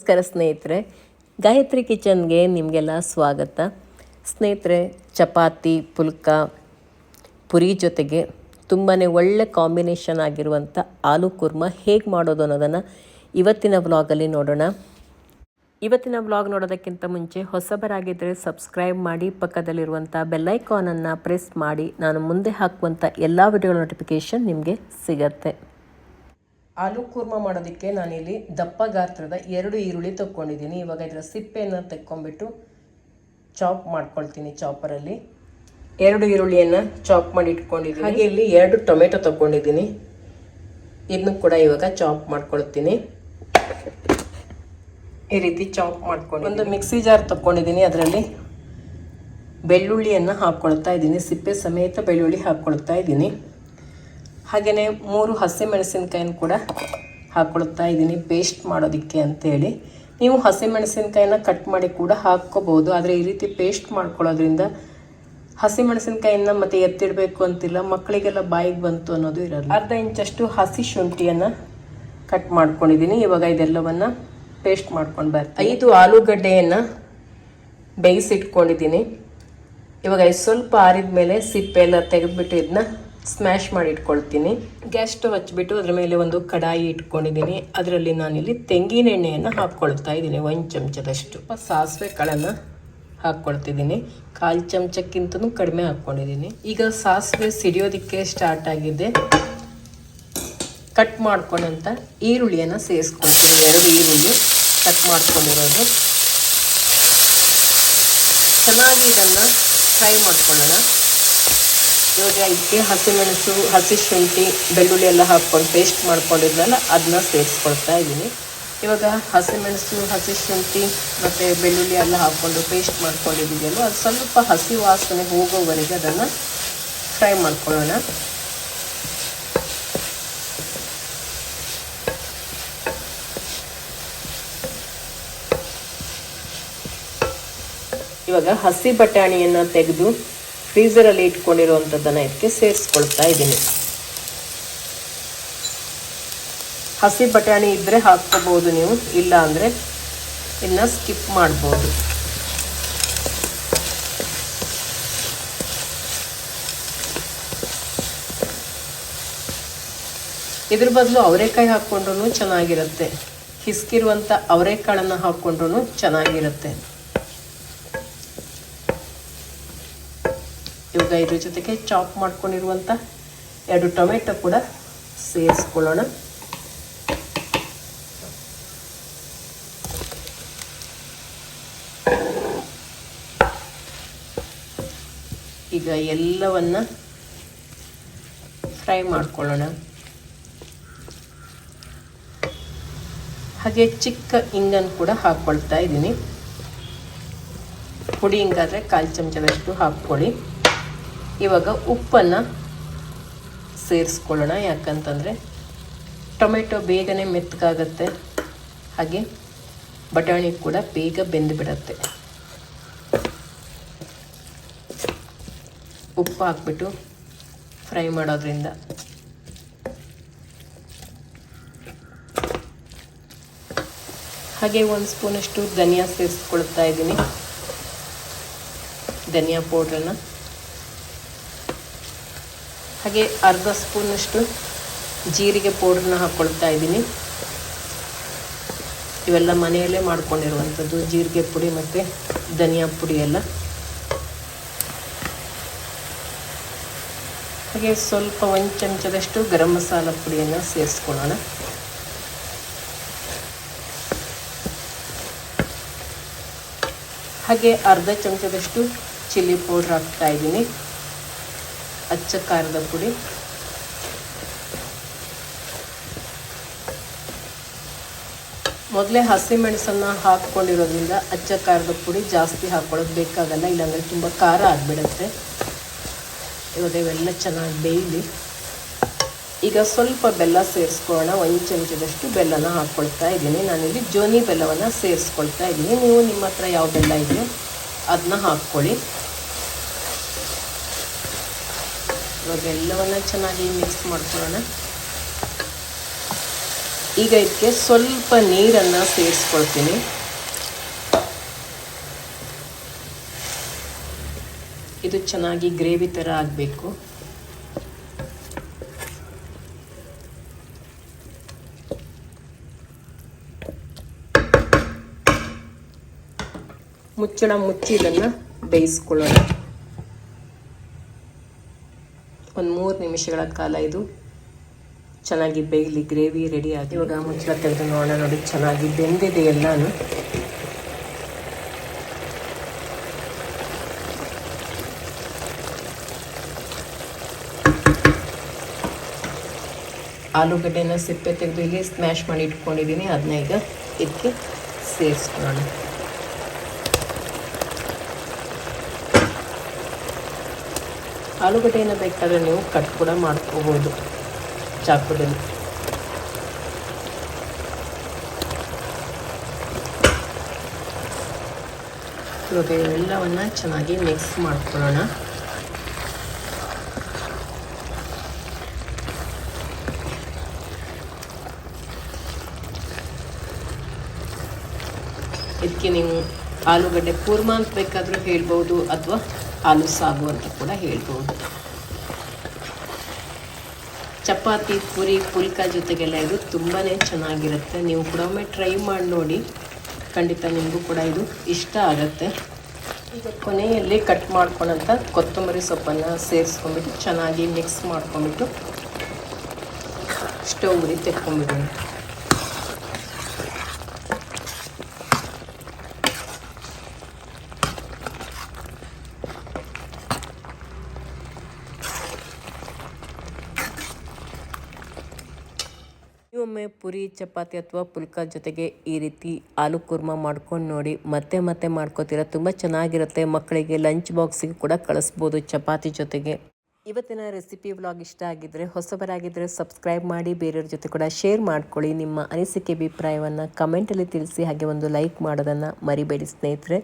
ನಮಸ್ಕಾರ ಸ್ನೇಹಿತರೆ, ಗಾಯತ್ರಿ ಕಿಚನ್ಗೆ ನಿಮಗೆಲ್ಲ ಸ್ವಾಗತ. ಸ್ನೇಹಿತರೆ, ಚಪಾತಿ, ಪುಲ್ಕ, ಪುರಿ ಜೊತೆಗೆ ತುಂಬಾ ಒಳ್ಳೆ ಕಾಂಬಿನೇಷನ್ ಆಗಿರುವಂಥ ಆಲೂ ಕುರ್ಮ ಹೇಗೆ ಮಾಡೋದು ಅನ್ನೋದನ್ನು ಇವತ್ತಿನ ವ್ಲಾಗಲ್ಲಿ ನೋಡೋಣ. ಇವತ್ತಿನ ವ್ಲಾಗ್ ನೋಡೋದಕ್ಕಿಂತ ಮುಂಚೆ ಹೊಸಬರಾಗಿದ್ದರೆ ಸಬ್ಸ್ಕ್ರೈಬ್ ಮಾಡಿ ಪಕ್ಕದಲ್ಲಿರುವಂಥ ಬೆಲ್ಲೈಕಾನನ್ನು ಪ್ರೆಸ್ ಮಾಡಿ, ನಾನು ಮುಂದೆ ಹಾಕುವಂಥ ಎಲ್ಲ ವಿಡಿಯೋ ನೋಟಿಫಿಕೇಷನ್ ನಿಮಗೆ ಸಿಗತ್ತೆ. ಆಲೂ ಕೂರ್ಮ ಮಾಡೋದಕ್ಕೆ ನಾನಿಲ್ಲಿ ದಪ್ಪ ಗಾತ್ರದ ಎರಡು ಈರುಳ್ಳಿ ತಕ್ಕೊಂಡಿದ್ದೀನಿ. ಇವಾಗ ಇದರ ಸಿಪ್ಪೆಯನ್ನು ತೆಕ್ಕೊಂಡ್ಬಿಟ್ಟು ಚಾಪ್ ಮಾಡ್ಕೊಳ್ತೀನಿ ಚಾಪರಲ್ಲಿ. ಎರಡು ಈರುಳ್ಳಿಯನ್ನು ಚಾಪ್ ಮಾಡಿ ಇಟ್ಕೊಂಡಿದ್ದೀನಿ. ಹಾಗೆ ಇಲ್ಲಿ ಎರಡು ಟೊಮೆಟೊ ತಗೊಂಡಿದ್ದೀನಿ ಇದನ್ನು ಕೂಡ ಇವಾಗ ಚಾಪ್ ಮಾಡ್ಕೊಳ್ತೀನಿ. ಈ ರೀತಿ ಚಾಪ್ ಮಾಡ್ಕೊಂಡು ಒಂದು ಮಿಕ್ಸಿ ಜಾರ್ ತಗೊಂಡಿದ್ದೀನಿ ಅದರಲ್ಲಿ. ಬೆಳ್ಳುಳ್ಳಿಯನ್ನು ಹಾಕ್ಕೊಳ್ತಾ ಇದ್ದೀನಿ. ಸಿಪ್ಪೆ ಸಮೇತ ಬೆಳ್ಳುಳ್ಳಿ ಹಾಕ್ಕೊಳ್ತಾ ಇದ್ದೀನಿ. ಹಾಗೆಯೇ ಮೂರು ಹಸಿಮೆಣಸಿನ್ಕಾಯಿನ ಕೂಡ ಹಾಕ್ಕೊಳ್ತಾ ಇದ್ದೀನಿ ಪೇಸ್ಟ್ ಮಾಡೋದಕ್ಕೆ ಅಂಥೇಳಿ ನೀವು ಹಸಿಮೆಣಸಿನ್ಕಾಯಿನ ಕಟ್ ಮಾಡಿ ಕೂಡ ಹಾಕ್ಕೋಬೋದು, ಆದರೆ ಈ ರೀತಿ ಪೇಸ್ಟ್ ಮಾಡ್ಕೊಳ್ಳೋದ್ರಿಂದ ಹಸಿಮೆಣಸಿನ್ಕಾಯಿನ ಮತ್ತೆ ಎತ್ತಿಡಬೇಕು ಅಂತಿಲ್ಲ, ಮಕ್ಕಳಿಗೆಲ್ಲ ಬಾಯಿಗೆ ಬಂತು ಅನ್ನೋದು ಇರಲ್ಲ. ಅರ್ಧ ಇಂಚಷ್ಟು ಹಸಿ ಶುಂಠಿಯನ್ನು ಕಟ್ ಮಾಡ್ಕೊಂಡಿದ್ದೀನಿ ಇವಾಗ ಇದೆಲ್ಲವನ್ನು ಪೇಸ್ಟ್ ಮಾಡ್ಕೊಂಡು ಬರ್ತೀನಿ. ಐದು ಆಲೂಗಡ್ಡೆಯನ್ನು ಬೇಯಿಸಿಟ್ಕೊಂಡಿದ್ದೀನಿ ಇವಾಗ ಸ್ವಲ್ಪ ಆರಿದ ಮೇಲೆ ಸಿಪ್ಪೆ ಎಲ್ಲ ತೆಗೆದ್ಬಿಟ್ಟು ಇದನ್ನ ಸ್ಮ್ಯಾಶ್ ಮಾಡಿ ಇಟ್ಕೊಳ್ತೀನಿ. ಗ್ಯಾಸ್ ಸ್ಟವ್ ಹಚ್ಚಿಬಿಟ್ಟು ಅದ್ರ ಮೇಲೆ ಒಂದು ಕಡಾಯಿ ಇಟ್ಕೊಂಡಿದ್ದೀನಿ. ಅದರಲ್ಲಿ ನಾನಿಲ್ಲಿ ತೆಂಗಿನ ಎಣ್ಣೆಯನ್ನು ಹಾಕ್ಕೊಳ್ತಾ ಇದ್ದೀನಿ. ಒಂದು ಚಮಚದಷ್ಟು. ಸಾಸಿವೆ ಕಾಳನ್ನು ಹಾಕ್ಕೊಳ್ತಿದ್ದೀನಿ. ಕಾಲು ಚಮಚಕ್ಕಿಂತನೂ ಕಡಿಮೆ ಹಾಕ್ಕೊಂಡಿದ್ದೀನಿ. ಈಗ ಸಾಸಿವೆ ಸಿಡಿಯೋದಕ್ಕೆ ಸ್ಟಾರ್ಟ್ ಆಗಿದೆ. ಕಟ್ ಮಾಡ್ಕೊಂಡಂಥ ಈರುಳ್ಳಿಯನ್ನು ಸೇರಿಸ್ಕೊಳ್ತೀನಿ. ಎರಡು ಈರುಳ್ಳಿ ಕಟ್ ಮಾಡ್ಕೊಂಡಿರೋದು. ಚೆನ್ನಾಗಿ ಇದನ್ನು ಫ್ರೈ ಮಾಡ್ಕೊಳ್ಳೋಣ. ಇವಾಗ ಇದಕ್ಕೆ ಹಸಿಮೆಣಸು ಹಸಿ ಶುಂಠಿ, ಬೆಳ್ಳುಳ್ಳಿ ಎಲ್ಲ ಹಾಕ್ಕೊಂಡು ಪೇಸ್ಟ್ ಮಾಡ್ಕೊಂಡಿದ್ನಲ್ಲ ಅದನ್ನ ಸೇರಿಸ್ಕೊಳ್ತಾ ಇದ್ದೀನಿ. ಇವಾಗ ಹಸಿಮೆಣಸು ಹಸಿ ಶುಂಠಿ ಮತ್ತು ಬೆಳ್ಳುಳ್ಳಿ ಎಲ್ಲ ಹಾಕ್ಕೊಂಡು ಪೇಸ್ಟ್ ಮಾಡ್ಕೊಂಡಿದ್ದೀವಲ್ಲ ಅದು ಸ್ವಲ್ಪ ಹಸಿ ವಾಸನೆ ಹೋಗೋವರೆಗೆ ಅದನ್ನು ಫ್ರೈ ಮಾಡ್ಕೊಳ್ಳೋಣ. ಇವಾಗ ಹಸಿ ಬಟಾಣಿಯನ್ನು ತೆಗೆದು ಫ್ರೀಸರಲ್ಲಿ ಇಟ್ಕೊಂಡಿರುವಂಥದ್ದನ್ನು ಇದಕ್ಕೆ ಸೇರಿಸ್ಕೊಳ್ತಾ ಇದ್ದೀನಿ. ಹಸಿ ಬಟಾಣಿ ಇದ್ದರೆ ಹಾಕ್ಕೋಬೋದು ನೀವು, ಇಲ್ಲ ಅಂದರೆ ಇನ್ನು ಸ್ಕಿಪ್ ಮಾಡ್ಬೋದು. ಇದ್ರ ಬದಲು ಅವರೆಕಾಯಿ ಹಾಕ್ಕೊಂಡ್ರೂ ಚೆನ್ನಾಗಿರುತ್ತೆ. ಹಿಸ್ಕಿರುವಂಥ ಅವರೆಕಾಳನ್ನು ಹಾಕ್ಕೊಂಡ್ರೂ ಚೆನ್ನಾಗಿರುತ್ತೆ. ಇವಾಗ ಇದ್ರ ಜೊತೆಗೆ ಚಾಪ್ ಮಾಡ್ಕೊಂಡಿರುವಂಥ ಎರಡು ಟೊಮೆಟೊ ಕೂಡ ಸೇರಿಸ್ಕೊಳ್ಳೋಣ. ಈಗ ಎಲ್ಲವನ್ನ ಫ್ರೈ ಮಾಡ್ಕೊಳ್ಳೋಣ. ಹಾಗೆ ಚಿಕ್ಕ ಇಂಗನ್ನು ಕೂಡ ಹಾಕ್ಕೊಳ್ತಾ ಇದ್ದೀನಿ. ಪುಡಿ ಹಿಂಗಾದರೆ ಕಾಲು ಚಮಚದಷ್ಟು ಹಾಕ್ಕೊಳ್ಳಿ. ಇವಾಗ ಉಪ್ಪನ್ನು ಸೇರಿಸ್ಕೊಳ್ಳೋಣ. ಯಾಕಂತಂದರೆ ಟೊಮೆಟೊ ಬೇಗನೆ ಮೆತ್ತಗಾಗತ್ತೆ, ಹಾಗೆ ಬಟಾಣಿ ಕೂಡ ಬೇಗ ಬೆಂದು ಬಿಡತ್ತೆ. ಉಪ್ಪು ಹಾಕ್ಬಿಟ್ಟು ಫ್ರೈ ಮಾಡೋದ್ರಿಂದ ಹಾಗೆ ಒಂದು ಸ್ಪೂನಷ್ಟು ಧನಿಯಾ ಸೇರಿಸ್ಕೊಳ್ತಾ ಇದ್ದೀನಿ. ಧನಿಯಾ ಪೌಡ್ರನ್ನು ಹಾಗೆ ಅರ್ಧ ಸ್ಪೂನಷ್ಟು ಜೀರಿಗೆ ಪೌಡ್ರನ್ನ ಹಾಕ್ಕೊಳ್ತಾ ಇದ್ದೀನಿ. ಇವೆಲ್ಲ ಮನೆಯಲ್ಲೇ ಮಾಡ್ಕೊಂಡಿರುವಂಥದ್ದು, ಜೀರಿಗೆ ಪುಡಿ ಮತ್ತು ಧನಿಯಾ ಪುಡಿ ಎಲ್ಲ. ಹಾಗೆ ಸ್ವಲ್ಪ ಒಂದು ಚಮಚದಷ್ಟು ಗರಂ ಮಸಾಲ ಪುಡಿಯನ್ನು ಸೇರಿಸ್ಕೊಳ್ಳೋಣ. ಹಾಗೆ ಅರ್ಧ ಚಮಚದಷ್ಟು ಚಿಲ್ಲಿ ಪೌಡ್ರ್ ಹಾಕ್ತಾ ಇದ್ದೀನಿ. ಅಚ್ಚ ಖಾರದ ಪುಡಿ. ಮೊದಲೇ ಹಸಿಮೆಣಸನ್ನು ಹಾಕ್ಕೊಂಡಿರೋದ್ರಿಂದ ಅಚ್ಚ ಖಾರದ ಪುಡಿ ಜಾಸ್ತಿ ಹಾಕ್ಕೊಳ್ಳೋದು ಬೇಕಾಗಲ್ಲ, ಇಲ್ಲಾಂದರೆ ತುಂಬ ಖಾರ ಆಗಿಬಿಡುತ್ತೆ. ಇವಾಗ ಇವೆಲ್ಲ ಚೆನ್ನಾಗಿ ಬೇಯಲಿ. ಈಗ ಸ್ವಲ್ಪ ಬೆಲ್ಲ ಸೇರಿಸ್ಕೊಳ್ಳೋಣ. ಒಂದು ಚಮಚದಷ್ಟು ಬೆಲ್ಲನ ಹಾಕ್ಕೊಳ್ತಾ ಇದ್ದೀನಿ. ನಾನಿಲ್ಲಿ ಜೋನಿ ಬೆಲ್ಲವನ್ನು ಸೇರಿಸ್ಕೊಳ್ತಾ ಇದ್ದೀನಿ. ನೀವು ನಿಮ್ಮ ಹತ್ರ ಯಾವ ಬೆಲ್ಲ ಇದೆಯೋ ಅದನ್ನ ಹಾಕ್ಕೊಳ್ಳಿ. ಇವಾಗ ಚೆನ್ನಾಗಿ ಮಿಕ್ಸ್ ಮಾಡ್ಕೊಳ್ಳೋಣ. ಈಗ ಇದಕ್ಕೆ ಸ್ವಲ್ಪ ನೀರನ್ನು ಸೇರಿಸ್ಕೊಳ್ತೀನಿ. ಇದು ಚೆನ್ನಾಗಿ ಗ್ರೇವಿ ಥರ ಆಗಬೇಕು. ಮುಚ್ಚಳ ಮುಚ್ಚಿ ಇದನ್ನು ಬೇಯಿಸ್ಕೊಳ್ಳೋಣ. ಮೂರು ನಿಮಿಷಗಳ ಕಾಲ ಇದು. ಚೆನ್ನಾಗಿ ಬೇಯಲಿ, ಗ್ರೇವಿ ರೆಡಿ ಆಗಿ. ಇವಾಗ ಮುಚ್ಚಳ ತೆಗೆದು ನೋಡೋಣ ನೋಡಿ, ಚೆನ್ನಾಗಿ ಬೆಂದಿದೆ ಎಲ್ಲಾನು. ಆಲೂಗಡ್ಡೆನ ಸಿಪ್ಪೆ ತೆಗೆದು ಇಲ್ಲಿ ಸ್ಮ್ಯಾಶ್ ಮಾಡಿ ಇಟ್ಕೊಂಡಿದ್ದೀನಿ. ಅದನ್ನ ಈಗ ಇದಕ್ಕೆ ಸೇರಿಸ್ಕೊಳ್ಳೋಣ. ಆಲೂಗಡ್ಡೆಯನ್ನು ಬೇಕಾದರೆ ನೀವು ಕಟ್ ಕೂಡ ಮಾಡ್ಕೋಬೋದು ಚಾಕುದಲ್ಲಿ. ಇವಾಗ ಎಲ್ಲವನ್ನು ಚೆನ್ನಾಗಿ ಮಿಕ್ಸ್ ಮಾಡ್ಕೊಳ್ಳೋಣ. ಇದಕ್ಕೆ ನೀವು ಆಲೂಗಡ್ಡೆ ಕೂರ್ಮ ಅಂತ ಬೇಕಾದರೂ ಹೇಳ್ಬೋದು ಅಥವಾ ಆಲೂ ಸಾಗು ಅಂತ ಕೂಡ ಹೇಳ್ಬೋದು. ಚಪಾತಿ, ಪುರಿ, ಪುಲ್ಕ ಜೊತೆಗೆಲ್ಲ ಇದು ತುಂಬಾ ಚೆನ್ನಾಗಿರುತ್ತೆ. ನೀವು ಕೂಡ ಒಮ್ಮೆ ಟ್ರೈ ಮಾಡಿ ನೋಡಿ. ಖಂಡಿತ ನಿಮಗೂ ಕೂಡ ಇದು ಇಷ್ಟ ಆಗುತ್ತೆ. ಈಗ ಕೊನೆಯಲ್ಲಿ ಕಟ್ ಮಾಡ್ಕೊಂಡಂಥ ಕೊತ್ತಂಬರಿ ಸೊಪ್ಪನ್ನು ಸೇರಿಸ್ಕೊಂಬಿಟ್ಟು ಚೆನ್ನಾಗಿ ಮಿಕ್ಸ್ ಮಾಡ್ಕೊಂಬಿಟ್ಟು ಸ್ಟವ್ ಉರಿ ತೆಕ್ಕೊಂಬಿಡೋಣ ನೀವೊಮ್ಮೆ ಪುರಿ, ಚಪಾತಿ ಅಥವಾ ಪುಲ್ಕ ಜೊತೆಗೆ ಈ ರೀತಿ ಆಲೂ ಕುರ್ಮ ಮಾಡ್ಕೊಂಡು ನೋಡಿ ಮತ್ತೆ ಮತ್ತೆ ಮಾಡ್ಕೋತೀರ. ತುಂಬ ಚೆನ್ನಾಗಿರುತ್ತೆ. ಮಕ್ಕಳಿಗೆ ಲಂಚ್ ಬಾಕ್ಸಿಗೆ ಕೂಡ ಕಳಿಸ್ಬೋದು ಚಪಾತಿ ಜೊತೆಗೆ. ಇವತ್ತಿನ ರೆಸಿಪಿ ವ್ಲಾಗ್ ಇಷ್ಟ ಆಗಿದ್ದರೆ ಹೊಸಬರಾಗಿದ್ದರೆ ಸಬ್ಸ್ಕ್ರೈಬ್ ಮಾಡಿ, ಬೇರೆಯವ್ರ ಜೊತೆ ಕೂಡ ಶೇರ್ ಮಾಡ್ಕೊಳ್ಳಿ. ನಿಮ್ಮ ಅನಿಸಿಕೆ, ಅಭಿಪ್ರಾಯವನ್ನು ಕಮೆಂಟಲ್ಲಿ ತಿಳಿಸಿ, ಹಾಗೆ ಒಂದು ಲೈಕ್ ಮಾಡೋದನ್ನು ಮರಿಬೇಡಿ ಸ್ನೇಹಿತರೆ.